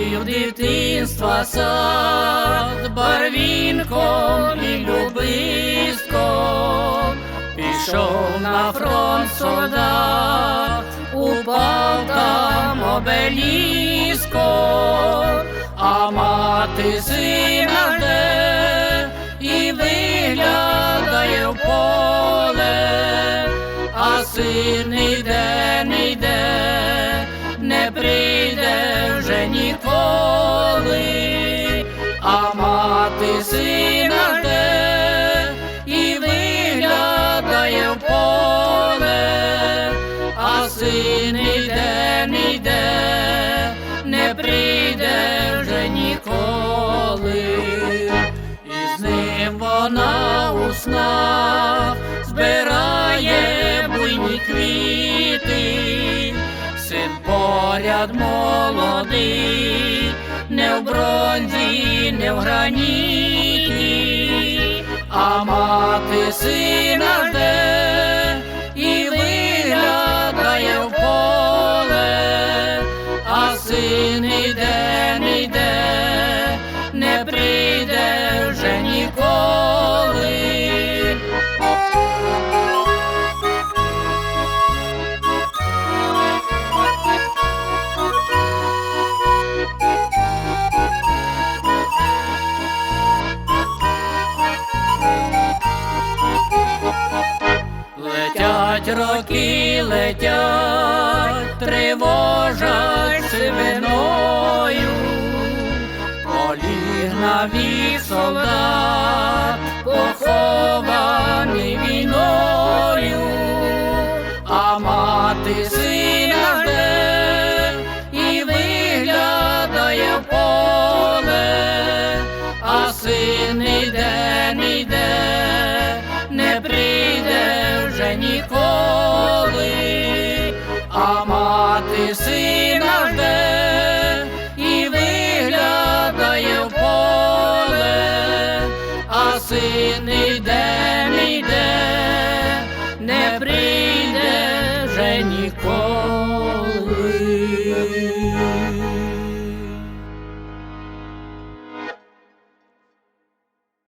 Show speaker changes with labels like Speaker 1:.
Speaker 1: Зустрів дитинства сад барвінком і любистком, пішов на фронт солдат, упав там обеліском, а мати сина жде і виглядає в поле, а син не йде, не йде, вже ніколи, а мати сина жде і виглядає в поле, а син йде, не йде, не прийде вже ніколи, і з ним вона у снах поряд молодий, не в бронзі, не в граніті, а мати сина жде і виглядає в поле, а син іде, не йде, не прийде вже ніколи. Летять роки, летять, тривожать свиною, поліг навік солдат, похований ніколи, а мати сина жде і виглядає в поле, а син не йде, не йде, не прийде вже ніколи.